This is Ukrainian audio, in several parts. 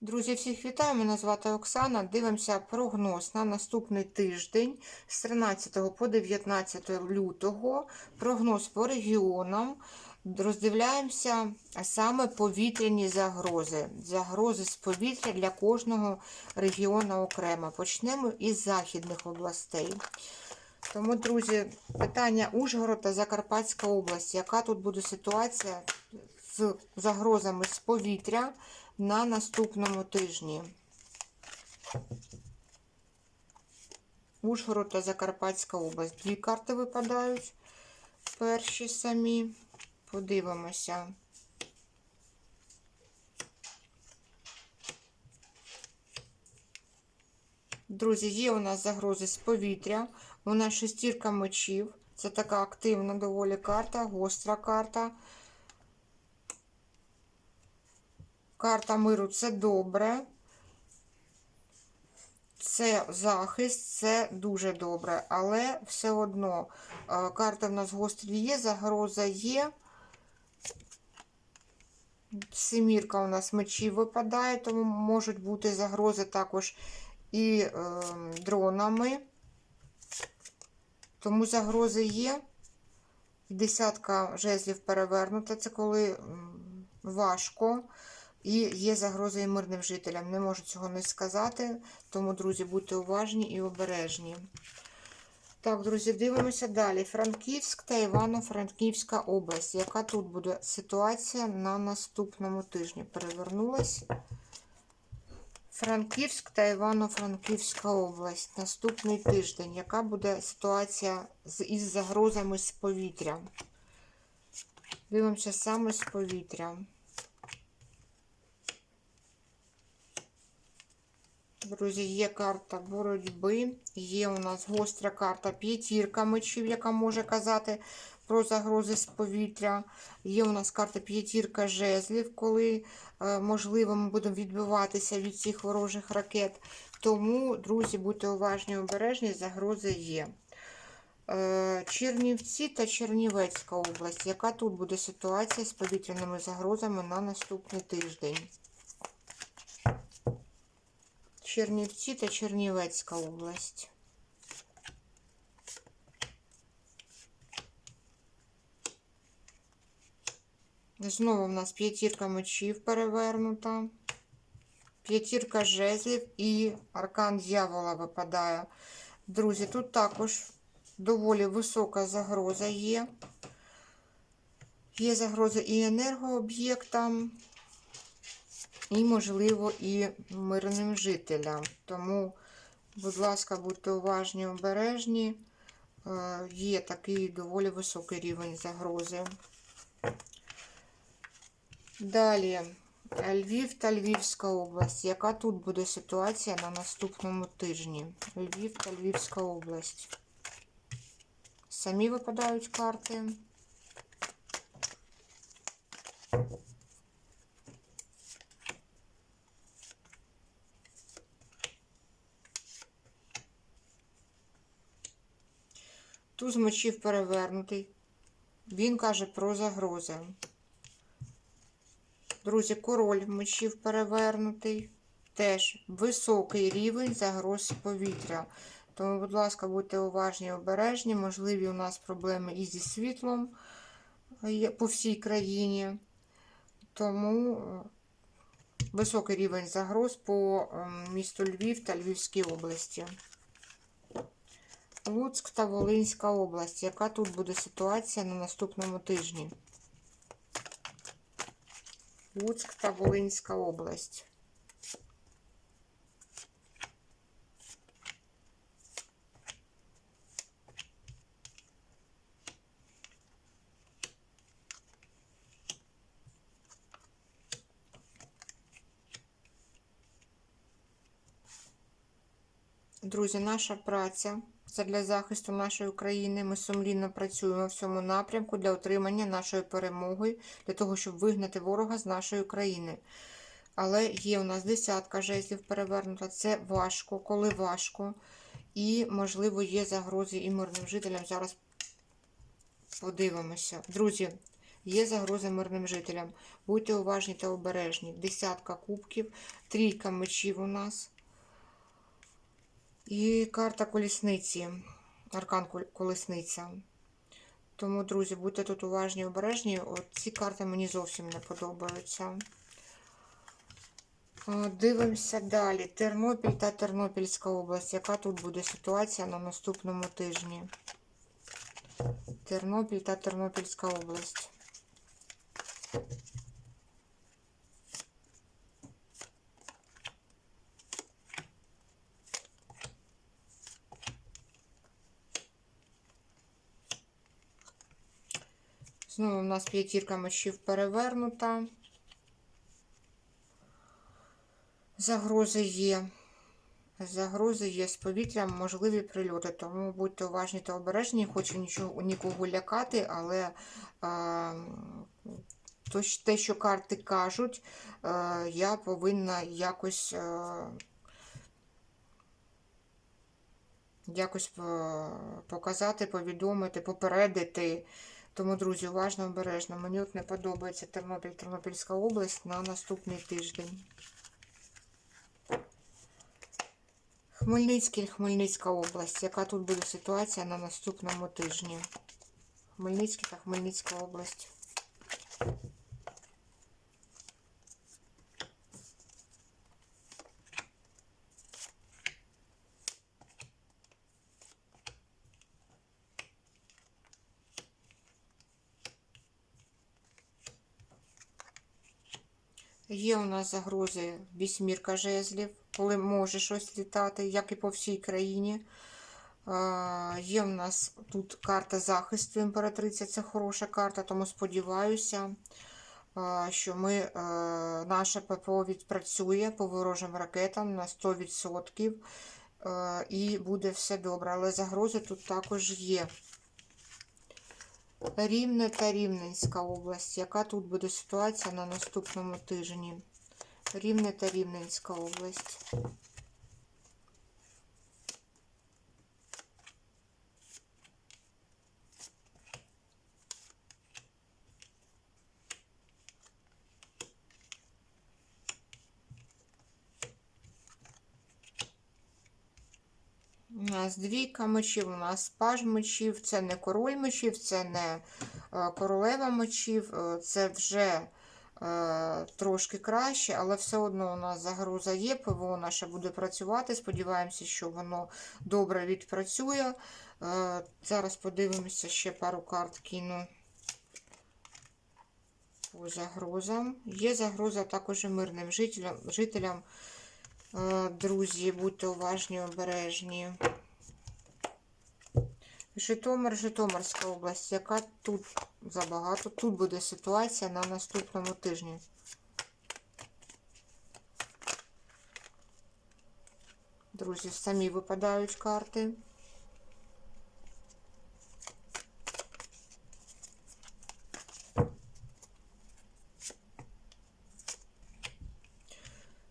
Друзі, всіх вітаю! Мене звати Оксана. Дивимося прогноз на наступний тиждень з 13 по 19 лютого. Прогноз по регіонам. Роздивляємося саме повітряні загрози. Загрози з повітря для кожного регіону окремо. Почнемо із західних областей. Тому, друзі, питання Ужгород та Закарпатська область. Яка тут буде ситуація з загрозами з повітря на наступному тижні? Ужгород та Закарпатська область. Дві карти випадають. Перші самі. Подивимося. Друзі, є у нас загрози з повітря. У нас шестірка мечів. Це така активна доволі карта, гостра карта. Карта миру це добре. Це захист, це дуже добре. Але все одно е, карта в нас гострі є, загроза є. Семірка у нас мечів випадає, тому можуть бути загрози також і е, дронами. Тому загрози є. Десятка жезлів перевернута, це коли важко. І є загрози мирним жителям. Не можу цього не сказати. Тому, друзі, будьте уважні і обережні. Так, друзі, дивимося далі. Франківськ та Івано-Франківська область. Яка тут буде ситуація на наступному тижні? Перевернулась. Франківськ та Івано-Франківська область. Наступний тиждень. Яка буде ситуація із загрозами з повітря? Дивимося саме з повітря. Друзі, є карта боротьби, є у нас гостра карта п'ятірка мечів, яка може казати про загрози з повітря. Є у нас карта п'ятірка жезлів, коли, е, можливо, ми будемо відбиватися від цих ворожих ракет. Тому, друзі, будьте уважні обережні, загрози є. Е, Чернівці та Чернівецька область. Яка тут буде ситуація з повітряними загрозами на наступний тиждень? Чернівці та Чернівецька область. Знову в нас п'ятірка мечів перевернута. П'ятірка жезлів і аркан дьявола випадає. Друзі, тут також доволі висока загроза є. Є загроза і енергооб'єктам, і, можливо, і мирним жителям. Тому, будь ласка, будьте уважні, обережні. Е, Є такий доволі високий рівень загрози. Далі, Львів та Львівська область. Яка тут буде ситуація на наступному тижні? Львів та Львівська область. Самі випадають карти. Туз мечів перевернутий. Він каже про загрози. Друзі, король мечів перевернутий. Теж високий рівень загроз повітря. Тому, будь ласка, будьте уважні і обережні. Можливі у нас проблеми і зі світлом по всій країні. Тому е, високий рівень загроз по ем, місту Львів та Львівській області. Луцьк та Волинська область. Яка тут буде ситуація на наступному тижні? Луцьк та Волинська область. Друзі, наша праця це для захисту нашої України. Ми сумлінно працюємо в цьому напрямку для отримання нашої перемоги, для того, щоб вигнати ворога з нашої країни. Але є у нас десятка жезлів перевернута. Це важко, коли важко. І, можливо, є загрози і мирним жителям. Зараз подивимося. Друзі, Є загроза мирним жителям. Будьте уважні та обережні. Десятка кубків, трійка мечів у нас. І карта колісниці. Аркан кол- колесниця. Тому, друзі, будьте тут уважні і обережні. От ці карти мені зовсім не подобаються. Дивимося далі. Тернопіль та Тернопільська область. Яка тут буде ситуація на наступному тижні? Тернопіль та Тернопільська область. Знову в нас п'ятірка мечів перевернута. Загрози є. Загрози є з повітрям, можливі прильоти, тому будьте уважні та обережні. Хочу нічого нікого лякати, але а, то, те, що карти кажуть, а, я повинна якось, а, якось а, показати, повідомити, попередити. Тому, друзі, уважно, обережно. Мені от не подобається Тернопіль, Тернопільська область на наступний тиждень. Хмельницький, Хмельницька область. Яка тут буде ситуація на наступному тижні? Хмельницький та Хмельницька область. Є у нас загрози вісьмірка жезлів, коли може щось літати, як і по всій країні. Є у нас тут карта захисту імператриця, це хороша карта, тому сподіваюся, що ми, наше ППО відпрацює по ворожим ракетам на 100% е, і буде все добре. Але загрози тут також є. Рівне та Рівненська область. Яка тут буде ситуація на наступному тижні? Рівне та Рівненська область. Нас двійка мечів, у нас паж мечів, це не король мечів, це не е, королева мечів, е, це вже е, трошки краще, але все одно у нас загроза є, ПВО наше буде працювати. Сподіваємося, що воно добре відпрацює. Е, зараз подивимося, ще пару карт кину по загрозам. Є загроза також і мирним жителям. жителям. Е, Друзі, будьте уважні, обережні. Житомир, Житомирська область. Яка тут забагато? Тут буде ситуація на наступному тижні. Друзі, самі випадають карти.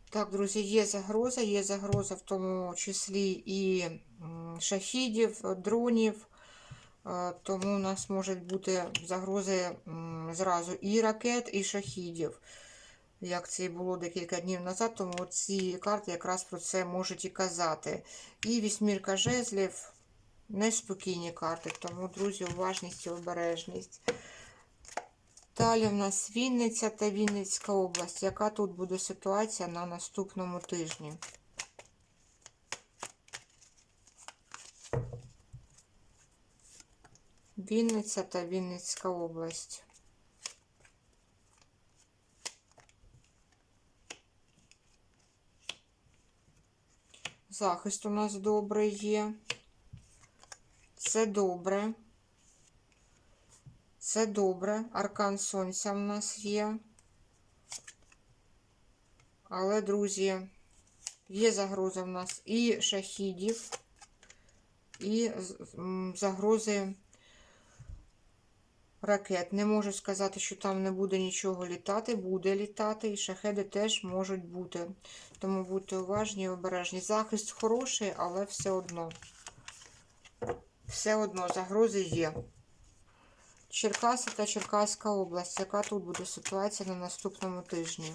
Так, друзі, є загроза, є загроза в тому числі і шахідів, дронів. Тому у нас можуть бути загрози зразу і ракет, і шахідів. Як це і було декілька днів назад, тому ці карти якраз про це можуть і казати. І вісьмірка жезлів неспокійні карти, тому, друзі, уважність і обережність. Далі в нас Вінниця та Вінницька область. Яка тут буде ситуація на наступному тижні? Вінниця та Вінницька область. Захист у нас добрий є. Це добре. Це добре. Аркан сонця в нас є. Але, друзі, є загроза в нас і шахідів, і загрози ракет. Не можу сказати, що там не буде нічого літати. Буде літати, і шахеди теж можуть бути. Тому будьте уважні і обережні. Захист хороший, але все одно. Все одно загрози є. Черкаси та Черкаська область. Яка тут буде ситуація на наступному тижні?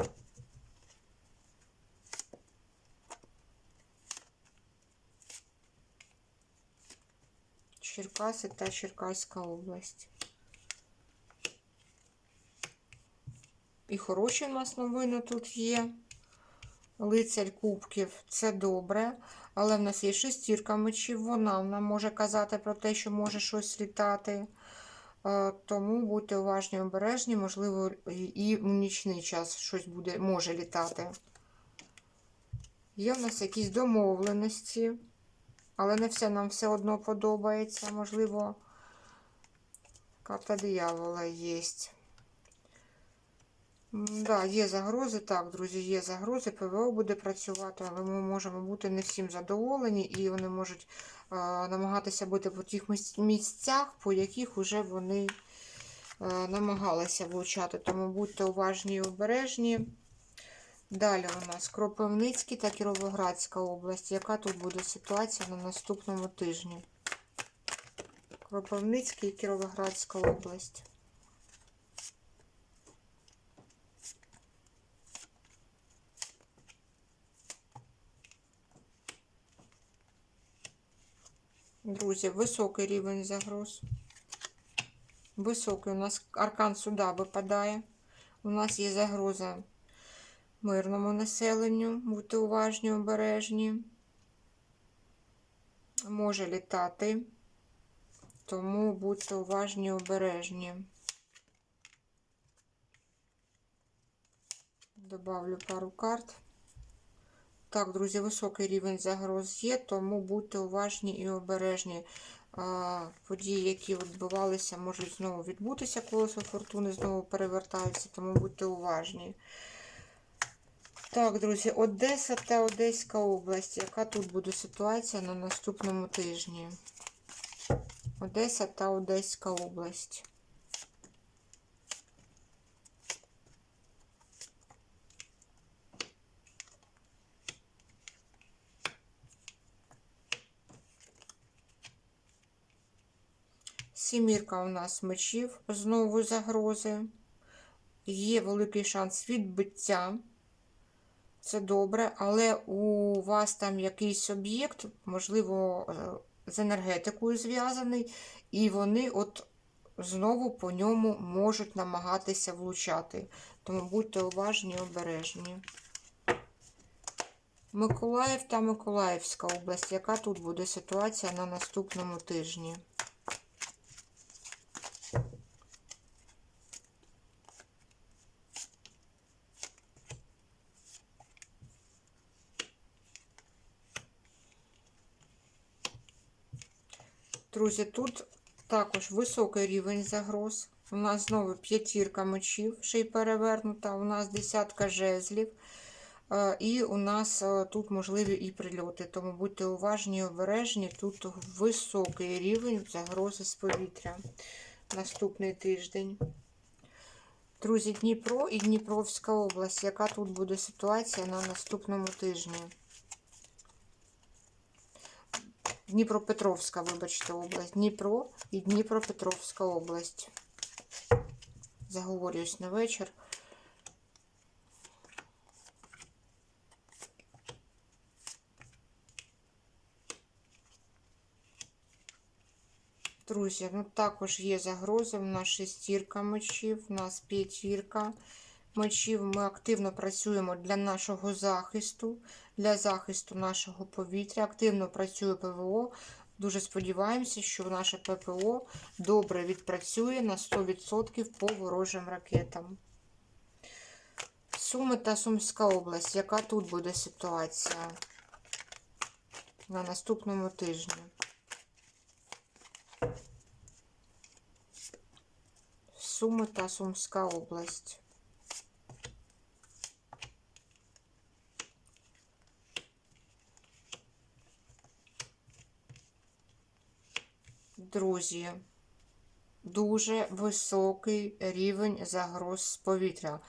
Черкаси та Черкаська область. І хороші в нас новини тут є. Лицарь кубків це добре, але в нас є шестірка мечів. Вона нам може казати про те, що може щось літати. Е, Тому будьте уважні, обережні, можливо, і- в нічний час щось буде, може літати. Є в нас якісь домовленості, але не все нам все одно подобається. Можливо, карта диявола є. Да, є загрози, так, друзі, є загрози, ПВО буде працювати, але ми можемо бути не всім задоволені, і вони можуть е, намагатися бути по тих місцях, по яких вже вони е, намагалися влучати. Тому будьте уважні і обережні. Далі у нас Кропивницький та Кіровоградська область. Яка тут буде ситуація на наступному тижні? Кропивницький і Кіровоградська область. Друзі, високий рівень загроз. Високий. У нас аркан суда випадає. У нас є загроза мирному населенню. Будьте уважні, обережні. Може літати. Тому будьте уважні, обережні. Добавлю пару карт. Так, друзі, високий рівень загроз є, тому будьте уважні і обережні. Події, які відбувалися, можуть знову відбутися, колесо фортуни знову перевертаються, тому будьте уважні. Так, друзі, Одеса та Одеська область. Яка тут буде ситуація на наступному тижні? Одеса та Одеська область. Сімірка у нас мечів, знову загрози. Є великий шанс відбиття. Це добре, але у вас там якийсь об'єкт, можливо, з енергетикою зв'язаний, і вони от знову по ньому можуть намагатися влучати. Тому будьте уважні і обережні. Миколаїв та Миколаївська область. Яка тут буде ситуація на наступному тижні? Друзі, тут також високий рівень загроз. У нас знову п'ятірка мечів, ще й перевернута. У нас десятка жезлів. Е, І у нас е, тут можливі і прильоти. Тому будьте уважні і обережні. Тут високий рівень загрози з повітря. Наступний тиждень. Друзі, Дніпро і Дніпровська область. Яка тут буде ситуація на наступному тижні? Дніпропетровська, вибачте, область. Дніпро і Дніпропетровська область. Заговорююсь на вечір. Друзі, ну також є загрози. У нас шестірка мечів, у нас п'ятірка мечів. Ми активно працюємо для нашого захисту, для захисту нашого повітря. Активно працює ПВО. Дуже сподіваємося, що наше ППО добре відпрацює на 100% по ворожим ракетам. Суми та Сумська область. Яка тут буде ситуація на наступному тижні? Суми та Сумська область. Друзі, дуже високий рівень загроз з повітря.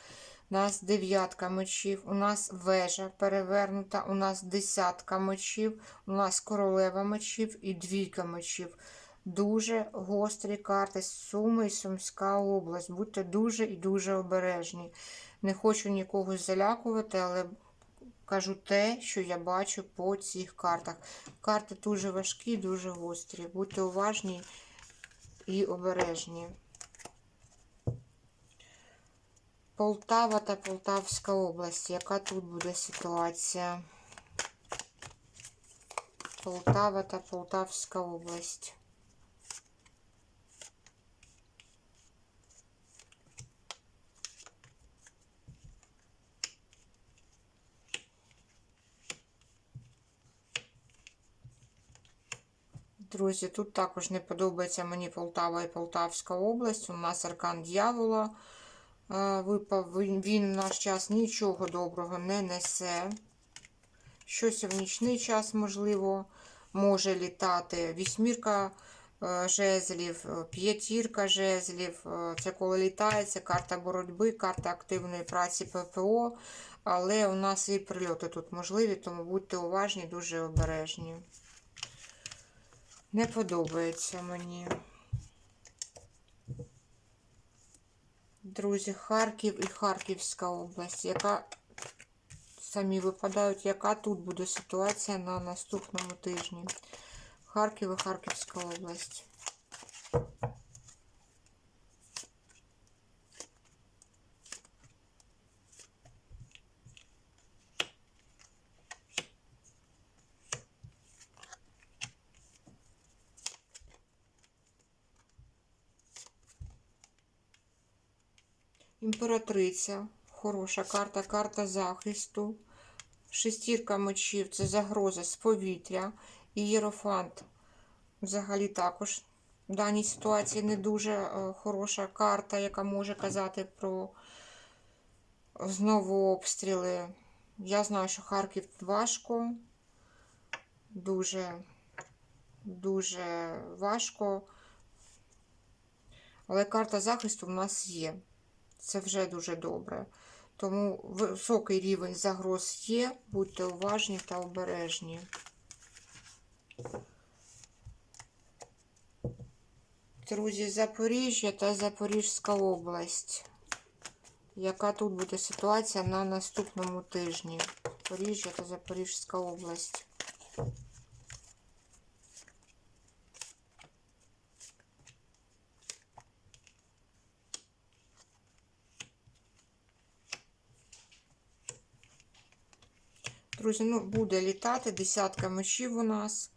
У нас дев'ятка мечів, у нас вежа перевернута, у нас десятка мечів, у нас королева мечів і двійка мечів. дуже гострі карти. Суми і Сумська область. Будьте дуже і дуже обережні. Не хочу нікого залякувати, але кажу те, що я бачу по цих картах. Карти дуже важкі, дуже гострі. Будьте уважні і обережні. Полтава та Полтавська область. Яка тут буде ситуація? Полтава та Полтавська область. Друзі, тут також не подобається мені Полтава і Полтавська область. У нас аркан дьявола е, випав. Він, в наш час нічого доброго не несе. Щось в нічний час, можливо, може літати. Вісьмірка е, жезлів, е, п'ятірка жезлів. Це коли літає, це карта боротьби, карта активної праці ППО. Але у нас і прильоти тут можливі, тому будьте уважні, дуже обережні. Не подобається мені. Друзі, Харків і Харківська область. Яка самі випадають, яка тут буде ситуація на наступному тижні? Харків і Харківська область. Імператриця. Хороша карта, карта захисту. Шестірка мечів це загроза з повітря. І Єрофант взагалі також в даній ситуації не дуже е, хороша карта, яка може казати про знову обстріли. Я знаю, що Харків важко, дуже, дуже важко. Але карта захисту в нас є. Це вже дуже добре. Тому високий рівень загроз є. Будьте уважні та обережні. Друзі, Запоріжжя та Запорізька область. Яка тут буде ситуація на наступному тижні? Запоріжжя та Запорізька область. Друзі, ну буде літати. Десятка мечів у нас.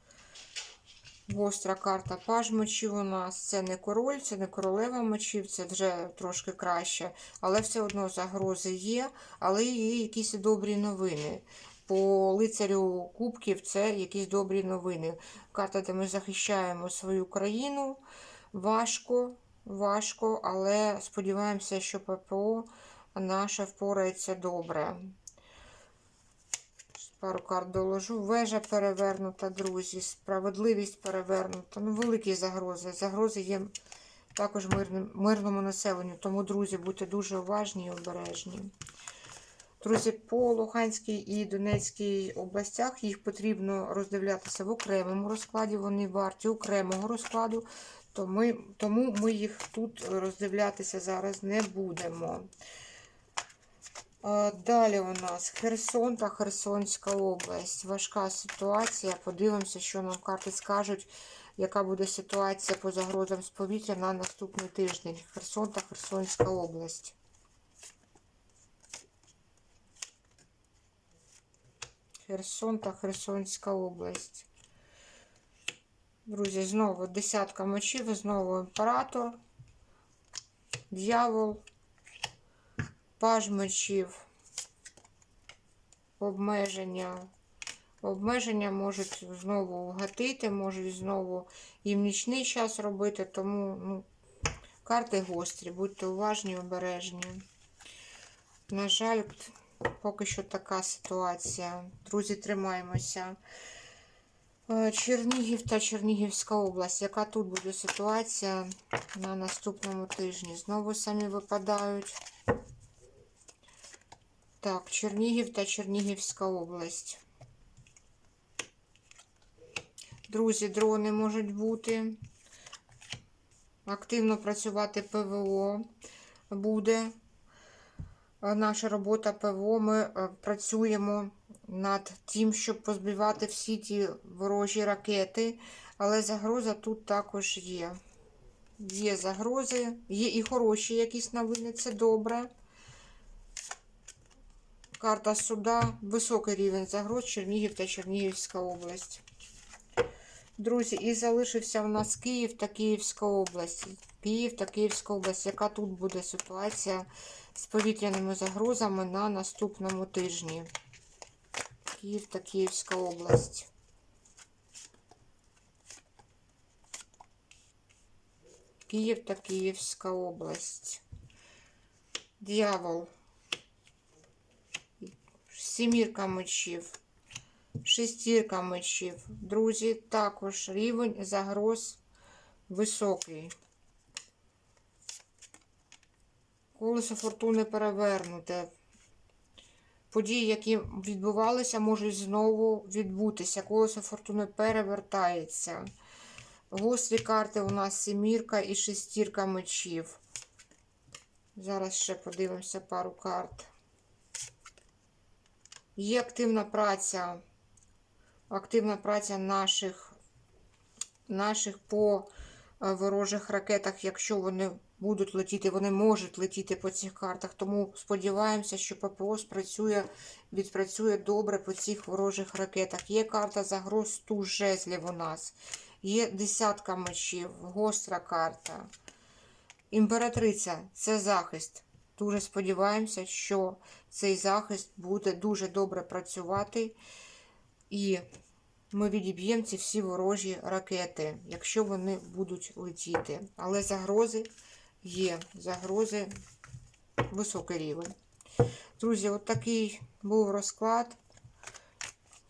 Гостра карта паж мечів у нас. Це не король, це не королева мечів, це вже трошки краще. Але все одно загрози є, але є якісь добрі новини. По лицарю Кубків це якісь добрі новини. Карта, де ми захищаємо свою країну. Важко, важко, але сподіваємося, що ППО наше впорається добре. Пару карт доложу. Вежа перевернута, друзі. Справедливість перевернута. Ну, великі загрози. Загрози є також мирним, мирному населенню. Тому, друзі, будьте дуже уважні і обережні. Друзі, по Луганській і Донецькій областях їх потрібно роздивлятися в окремому розкладі. Вони варті окремого розкладу, то ми, тому ми їх тут роздивлятися зараз не будемо. А, Далі у нас Херсон та Херсонська область. Важка ситуація. Подивимося, що нам карти скажуть, яка буде ситуація по загрозам з повітря на наступний тиждень. Херсон та Херсонська область. Херсон та Херсонська область. Друзі, знову десятка мечів, знову імператор, дьявол. Паж мечів, обмеження. Обмеження можуть знову вгатити, можуть знову і в нічний час робити, тому ну, карти гострі, будьте уважні, обережні. На жаль, поки що така ситуація. Друзі, тримаємося. Е, Чернігів та Чернігівська область. Яка тут буде ситуація на наступному тижні? Знову самі випадають. Так, Чернігів та Чернігівська область. Друзі, дрони можуть бути. активно працювати ПВО буде. Е, Наша робота ПВО. Ми е, працюємо над тим, щоб позбивати всі ті ворожі ракети, але загроза тут також є. Є загрози, є і хороші якісь новини, це добре. Карта суда, високий рівень загроз, Чернігів та Чернігівська область. Друзі, і залишився у нас Київ та Київська область. Київ та Київська область. Яка тут буде ситуація з повітряними загрозами на наступному тижні? Київ та Київська область. Київ та Київська область. Дьявол. Сімірка мечів. Шестірка мечів. Друзі, також рівень загроз високий. Колесо фортуни перевернуте. Події, які відбувалися, можуть знову відбутися. Колесо фортуни перевертається. Гострі карти у нас семірка і шестірка мечів. Зараз ще подивимося пару карт. Є активна праця, активна праця наших, наших по е, ворожих ракетах, якщо вони будуть летіти, вони можуть летіти по цих картах. Тому сподіваємося, що ППО спрацює, відпрацює добре по цих ворожих ракетах. Є карта загроз туз жезлів у нас. Є десятка мечів, гостра карта. Імператриця це захист. Дуже сподіваємося, що цей захист буде дуже добре працювати. І ми відіб'ємо ці всі ворожі ракети, якщо вони будуть летіти. Але загрози є. Загрози високий рівень. Друзі, от такий був розклад.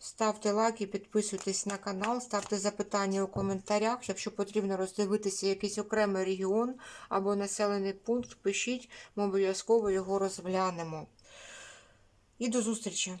Ставте лайки, підписуйтесь на канал, ставте запитання у коментарях. Якщо потрібно роздивитися якийсь окремий регіон або населений пункт, пишіть, ми обов'язково його розглянемо. І до зустрічі!